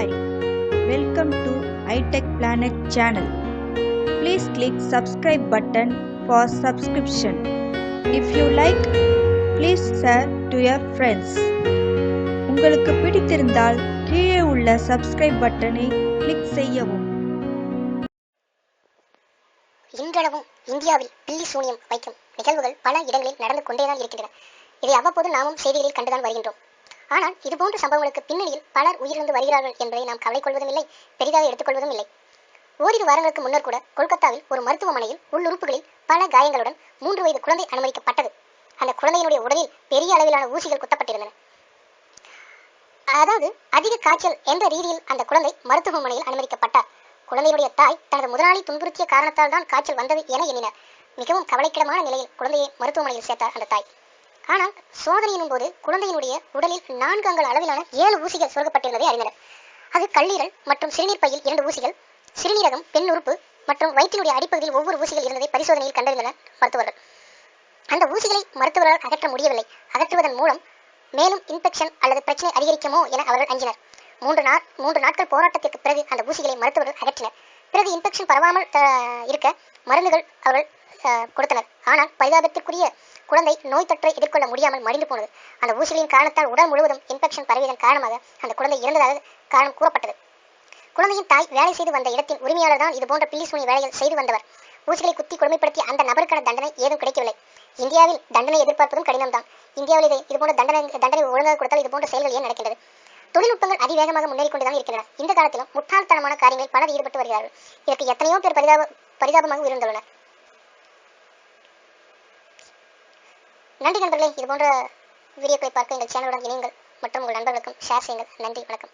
Hi, welcome to iTech Planet channel. Please click subscribe button for subscription. If you like, please share to your friends. உங்களுக்கு பிடித்திருந்தால் கீழே உள்ள subscribe பட்டனை click செய்யவும் இன்றளவும் இந்தியாவில் பில்லி சூனியம் வைக்கும் நிகழ்வுகள் பல இடங்களில் நடந்து கொண்டேதான் இருக்கின்றன இதை அவ்வப்போது நாமும் செய்திகளில் கண்டுதான் வருகின்றோம் ஆனால் இதுபோன்ற சம்பவங்களுக்கு பின்னணியில் பலர் உயிரிழந்து வருகிறார்கள் என்பதை நாம் கவலை கொள்வதும் இல்லை பெரிதாக எடுத்துக்கொள்வதும் இல்லை ஓரிரு வாரங்களுக்கு முன்னர் கூட கொல்கத்தாவில் ஒரு மருத்துவமனையில் உள்ளுறுப்புகளில் பல காயங்களுடன் மூன்று வயது குழந்தை அனுமதிக்கப்பட்டது. அந்த குழந்தையினுடைய உடலில் பெரிய அளவிலான ஊசிகள் குத்தப்பட்டிருந்தன. அதாவது அதிக காய்ச்சல் என்ற ரீதியில் அந்த குழந்தை மருத்துவமனையில் அனுமதிக்கப்பட்டார். குழந்தையுடைய தாய் தனது முதலாளி துன்புறுத்திய காரணத்தால் தான் காய்ச்சல் வந்தது என எண்ணினார். மிகவும் கவலைக்கிடமான நிலையில் குழந்தையை மருத்துவமனையில் சேர்த்தார் அந்த தாய். ஆனால் சோதனையின் போது குழந்தையினுடைய உடலில் நான்கு அங்கல் அளவிலான ஏழு ஊசிகள் சொருகப்பட்டிருந்ததை அறிந்தனர். அது கல்லீரல் மற்றும் சிறுநீர் பையில் இரண்டு ஊசிகள் சிறுநீரகம் பெண் உறுப்பு மற்றும் வயிற்றினுடைய அடிப்பகுதியில் ஒவ்வொரு ஊசிகள் இருந்ததை பரிசோதனையில் கண்டறிந்தனர் மருத்துவர்கள். அந்த ஊசிகளை மருத்துவரால் அகற்ற முடியவில்லை. அகற்றுவதன் மூலம் மேலும் இன்ஃபெக்ஷன் அல்லது பிரச்சனை அதிகரிக்குமோ என அவர்கள் அஞ்சினர். மூன்று நாள் மூன்று நாட்கள் போராட்டத்திற்கு பிறகு அந்த ஊசிகளை மருத்துவர்கள் அகற்றினர். பிறகு இன்ஃபெக்ஷன் பரவாமல் இருக்க மருந்துகள் அவர்கள் கொடுத்தனர். ஆனால் பரிதாபத்திற்குரிய குழந்தை நோய் தொற்றை எதிர்கொள்ள முடியாமல் மடிந்து போனது. அந்த ஊசிகளின் காரணத்தால் உடல் முழுவதும் இன்ஃபெக்ஷன் பரவியதன் காரணமாக அந்த குழந்தை இறந்ததாக காரணம் கூறப்பட்டது. குழந்தையின் தாய் வேலை செய்து வந்த இடத்தின் உரிமையாளர் தான் இதுபோன்ற பில்லி சூனி வேலைகள் செய்து வந்தவர். ஊசிகளை குத்தி கொடுமைப்படுத்திய அந்த நபருக்கான தண்டனை ஏதும் கிடைக்கவில்லை. இந்தியாவில் தண்டனை எதிர்பார்ப்பதும் கடினம்தான். இந்தியாவில் இது இதுபோன்ற தண்டனை தண்டனை ஒழுங்காக கொடுத்தால் இதுபோன்ற செயல்கள் ஏன் நடக்கின்றது? தொழில்நுட்பங்கள் அதிவேகமாக முன்னேறி கொண்டுதான் இருக்கின்றன. இந்த காலத்திலும் முட்டாள்தனமான காரியங்களில் பலர் ஈடுபட்டு வருகிறார்கள். இதற்கு எத்தனையோ பேர் பரிதாப பரிதாபமாக உயர்ந்துள்ளனர் நன்றி நண்பர்களே இதுபோன்ற வீடியோக்களை பார்க்க எங்கள் சேனலுடன் இணையுங்கள். மற்றும் உங்கள் நண்பர்களுக்கும் ஷேர் செய்யுங்கள். நன்றி வணக்கம்.